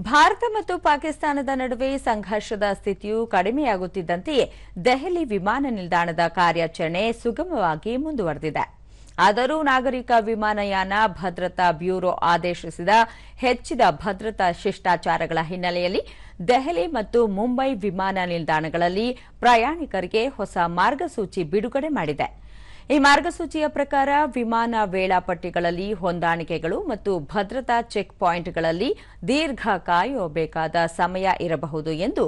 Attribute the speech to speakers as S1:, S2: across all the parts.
S1: ಭಾರತ ಮತ್ತು ಪಾಕಿಸ್ತಾನದ ನಡುವೆ ಸಂಘರ್ಷದ ಸ್ಥಿತಿಯು ಕಡಿಮೆಯಾಗುತ್ತಿದ್ದಂತೆಯೇ ದೆಹಲಿ ವಿಮಾನ ನಿಲ್ದಾಣದ ಕಾರ್ಯಾಚರಣೆ ಸುಗಮವಾಗಿ ಮುಂದುವರೆದಿದೆ. ಆದರೂ ನಾಗರಿಕ ವಿಮಾನಯಾನ ಭದ್ರತಾ ಬ್ಯೂರೋ ಆದೇಶಿಸಿದ ಹೆಚ್ಚಿದ ಭದ್ರತಾ ಶಿಷ್ಟಾಚಾರಗಳ ಹಿನ್ನೆಲೆಯಲ್ಲಿ ದೆಹಲಿ ಮತ್ತು ಮುಂಬೈ ವಿಮಾನ ನಿಲ್ದಾಣಗಳಲ್ಲಿ ಪ್ರಯಾಣಿಕರಿಗೆ ಹೊಸ ಮಾರ್ಗಸೂಚಿ ಬಿಡುಗಡೆ ಮಾಡಿದೆ. ಈ ಮಾರ್ಗಸೂಚಿಯ ಪ್ರಕಾರ ವಿಮಾನ ವೇಳಾಪಟ್ಟಿಗಳಲ್ಲಿ ಹೊಂದಾಣಿಕೆಗಳು ಮತ್ತು ಭದ್ರತಾ ಚೆಕ್ ಪಾಯಿಂಟ್ಗಳಲ್ಲಿ ದೀರ್ಘ ಕಾಯಬೇಕಾದ ಸಮಯ ಇರಬಹುದು ಎಂದು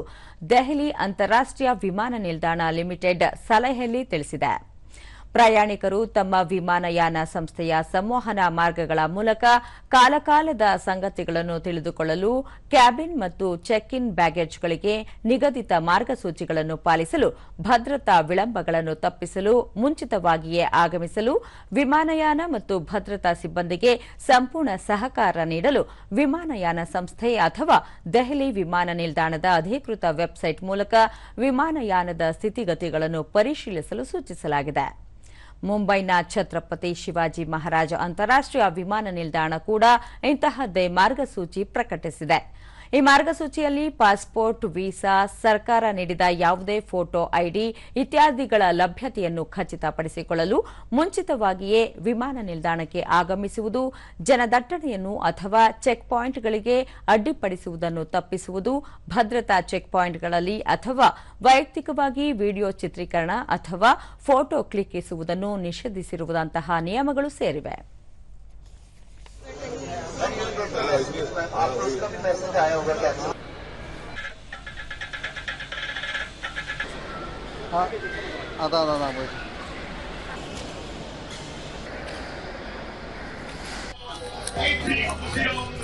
S1: ದೆಹಲಿ ಅಂತಾರಾಷ್ಟೀಯ ವಿಮಾನ ನಿಲ್ದಾಣ ಲಿಮಿಟೆಡ್ ಸಲಹೆಯಲ್ಲಿ ತಿಳಿಸಿದೆ. ಪ್ರಯಾಣಿಕರು ತಮ್ಮ ವಿಮಾನಯಾನ ಸಂಸ್ಥೆಯ ಸಂವಹನ ಮಾರ್ಗಗಳ ಮೂಲಕ ಕಾಲಕಾಲದ ಸಂಗತಿಗಳನ್ನು ತಿಳಿದುಕೊಳ್ಳಲು ಕ್ಯಾಬಿನ್ ಮತ್ತು ಚೆಕ್ ಇನ್ ಬ್ಯಾಗೇಜ್ಗಳಿಗೆ ನಿಗದಿತ ಮಾರ್ಗಸೂಚಿಗಳನ್ನು ಪಾಲಿಸಲು ಭದ್ರತಾ ವಿಳಂಬಗಳನ್ನು ತಪ್ಪಿಸಲು, ಮುಂಚಿತವಾಗಿಯೇ ಆಗಮಿಸಲು, ವಿಮಾನಯಾನ ಮತ್ತು ಭದ್ರತಾ ಸಿಬ್ಬಂದಿಗೆ ಸಂಪೂರ್ಣ ಸಹಕಾರ ನೀಡಲು ವಿಮಾನಯಾನ ಸಂಸ್ಥೆ ಅಥವಾ ದೆಹಲಿ ವಿಮಾನ ನಿಲ್ದಾಣದ ಅಧಿಕೃತ ವೆಬ್ಸೈಟ್ ಮೂಲಕ ವಿಮಾನಯಾನದ ಸ್ಥಿತಿಗತಿಗಳನ್ನು ಪರಿಶೀಲಿಸಲು ಸೂಚಿಸಲಾಗಿದೆ. ಮುಂಬೈನ ಛತ್ರಪತಿ ಶಿವಾಜಿ ಮಹಾರಾಜ ಅಂತಾರಾಷ್ಟ್ರೀಯ ವಿಮಾನ ನಿಲ್ದಾಣ ಕೂಡ ಇಂತಹದ್ದೇ ಮಾರ್ಗಸೂಚಿ ಪ್ರಕಟಿಸಿದೆ. ಈ ಮಾರ್ಗಸೂಚಿಯಲ್ಲಿ ಪಾಸ್ಪೋರ್ಟ್, ವೀಸಾ, ಸರ್ಕಾರ ನೀಡಿದ ಯಾವುದೇ ಫೋಟೋ ಐಡಿ ಇತ್ಯಾದಿಗಳ ಲಭ್ಯತೆಯನ್ನು ಖಚಿತಪಡಿಸಿಕೊಳ್ಳಲು ಮುಂಚಿತವಾಗಿಯೇ ವಿಮಾನ ನಿಲ್ದಾಣಕ್ಕೆ ಆಗಮಿಸುವುದು, ಜನದಟ್ಟಣೆಯನ್ನು ಅಥವಾ ಚೆಕ್ ಪಾಯಿಂಟ್ಗಳಿಗೆ ಅಡ್ಡಿಪಡಿಸುವುದನ್ನು ತಪ್ಪಿಸುವುದು, ಭದ್ರತಾ ಚೆಕ್ ಪಾಯಿಂಟ್ಗಳಲ್ಲಿ ಅಥವಾ ವೈಯಕ್ತಿಕವಾಗಿ ವಿಡಿಯೋ ಚಿತ್ರೀಕರಣ ಅಥವಾ ಫೋಟೋ ಕ್ಲಿಕ್ಕಿಸುವುದನ್ನು ನಿಷೇಧಿಸಿರುವುದಂತಹ ನಿಯಮಗಳು ಸೇರಿವೆ.
S2: आप उसका
S3: आता आता आता कोई
S4: Eight, three.